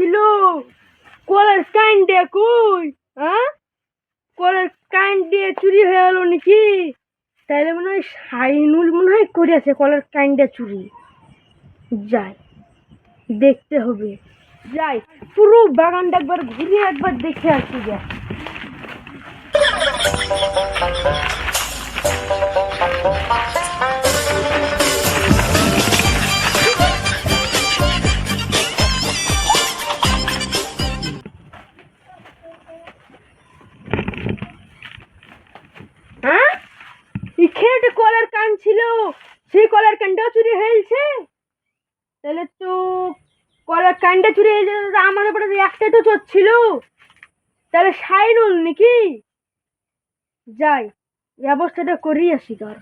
ছিল? কলার কান দিয়ে কই? হ্যাঁ? কলের কান দিয়ে চুরি হয়ে গেল নাকি? তাইলে মনে হয় সাইনুল মনে হয় করেছে কলার দিয়ে চুরি। যাই, দেখতে হবে। যাই, পুরো বাগানটা একবার ঘুরিয়ে একবার দেখে আসি যা চুরি হয়েছে? তাহলে তো কলার কানটা চুরি হয়েছে আমার উপরে একটাই তো চোর ছিল। তাহলে সাইনুল নাকি? যাই ব্যবস্থাটা করি আসি তার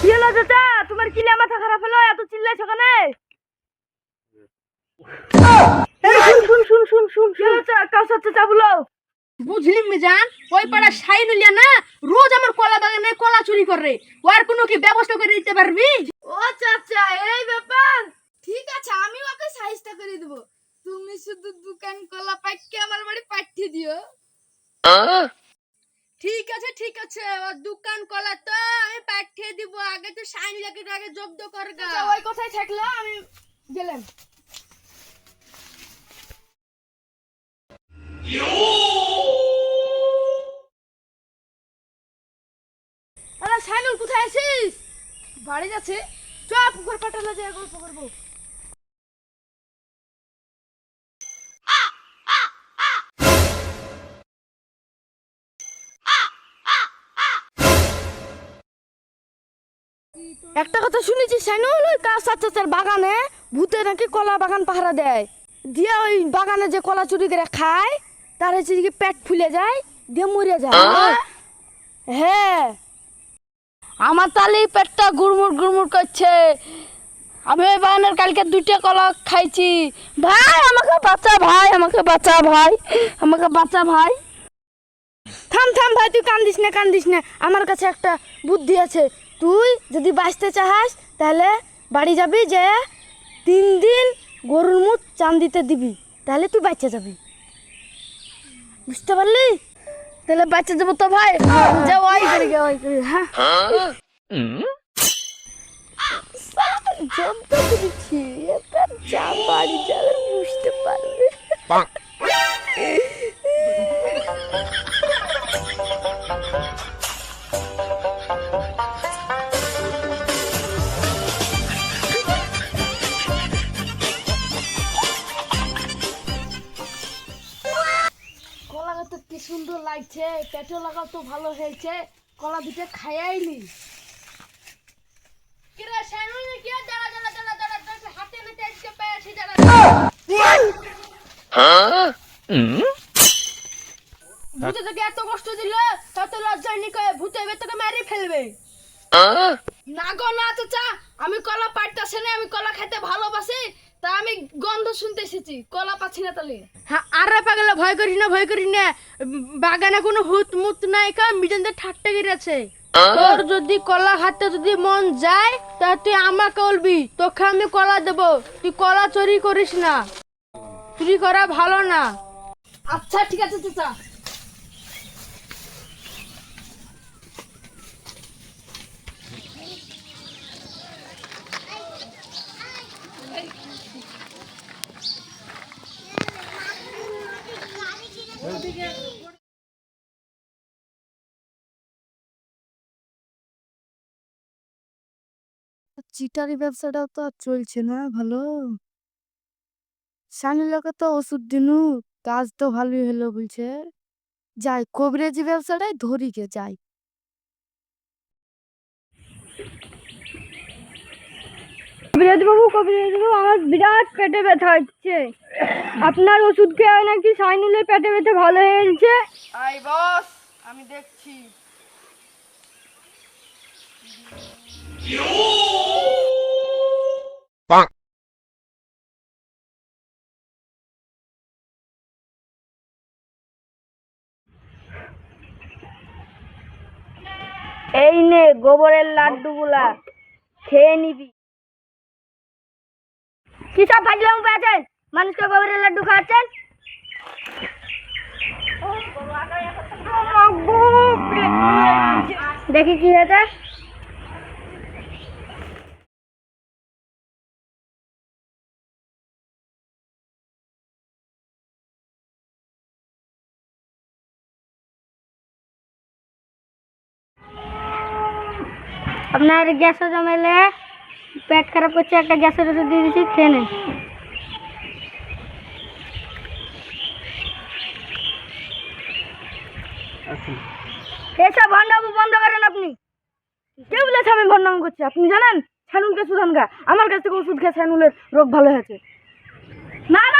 কি হলো চাচা? তোমার কি মাথা খারাপ হলো? এত চিল্লাইছো কেন? শুন শুন শুন শুন শুন কাউসার চাচা বলো। বুঝলি মিজান ওই পাড়া সাইনুলিয়া না রোজ আমার কলা বাগানে কলা চুরি করে। ওর কোনো কি ব্যবস্থা করে দিতে পারবি? ও চাচা এই ব্যাপার। ঠিক আছে আমি ওকে সাইজটা করে দেবো। তুমি শুধু দোকান কলা পাইকে আমার বাড়ি পাঠিয়ে দিও। ঠিক আছে ঠিক আছে ওর দোকান কলা তো আমি পাঠিয়ে দিব। আগে তো সাইনুলিয়াকে আগে জব্দ করগা। ওই কথাই থাকল আমি গেলাম। আরে বাড়ি যাচ্ছে। চ পুকুর পাটালে যাই গল্প করব। একটা কথা শুনেছি সাইনুল ওই চাচার বাগানে ভূতে নাকি কলা বাগান পাহারা দেয়। দিয়ে ওই বাগানে যে কলা চুরি করে খায় তার হচ্ছে পেট ফুলে যায় দিয়ে মরে যায়। হ্যাঁ। আমার তাহলে পেটটা গুড়মুড় গুড়মুড় করছে। আমি ওই বাগানের কালকে দুইটা কলা খাইছি। ভাই, আমাকে বাঁচা ভাই, আমাকে বাঁচা ভাই, আমাকে বাঁচা ভাই। থাম থাম ভাই, তুই কান্দিস না কান্দিস না। আমার কাছে একটা বুদ্ধি আছে। তুই যদি বাঁচতে চাহাস, তাহলে বাড়ি যাবি যে তিন দিন গরুর মুখ চান দিতে দিবি। তাহলে তুই বাচ্চা যাবি। বুঝতে পারলি? তাহলে বাচ্চা যাব তো ভাই। যা, ওই করে গে ওই করে হ্যাঁ। জব্দ করেছি এবার যা বাড়ি যাবে বুঝতে পারবে সুন্দর লাগছে পেটে লাগাও তো ভালো হয়েছে কলা দুটো ভূতে তোকে এত কষ্ট দিল তত লজ্জা নি কয়ে ভূতে এবার তোকে মেরে ফেলবে। না গো না চাচা আমি কলা পাড়তাছি না আমি কলা খেতে ভালোবাসি তা আমি গন্ধ শুনতে এসেছি কলা পাচ্ছি না তাহলে। হ্যাঁ আরে পাগলে ভয় করিস না ভয় করিস না। বাগানে কোনো হুত মুত নাই কা মিজানদের ঠাট্টা গিরেছে তোর যদি কলা খাতে যদি মন যায় তা তুই আমাকে বলবি তোকে আমি কলা দেবো। তুই কলা চুরি করিস না। চুরি করা ভালো না। আচ্ছা ঠিক আছে চাচা। চিটারি ব্যবসাটাও তো আর চলছে না ভালো? সানিলাকে তো ওষুধ দিনু কাজ তো ভালোই হলো বলছে। যাই কবিরাজি ব্যবসাটাই ধরি গে যাই। কবিরাজ বাবু কবিরাজ বাবু আমার বিরাট পেটে ব্যথা হচ্ছে। আপনার ওষুধ খেয়ে নাকি সাইনুলের পেটে ব্যথা ভালো হয়ে গেছে? আই বস আমি দেখছি। এই নে গোবরের লাড্ডুগুলা, খেয়ে নিবি। কি সব ফাজলাম পেয়েছেন? মানুষকে গোবরের লাড্ডু খাওয়াচ্ছেন? দেখি কি হয়েছে। আপনার গ্যাসও জমেলে পেট খারাপ করছে একটা গ্যাসের ওষুধ দিয়ে দিচ্ছি খেয়ে নেন। এসব ভণ্ডাম বন্ধ করেন আপনি। কে বলেছে আমি ভণ্ডাম করছি? আপনি জানেন? ছানুলকে সুধান গা। আমার কাছ থেকে ওষুধ খেয়ে ছানুলের রোগ ভালো হয়েছে। না না না না না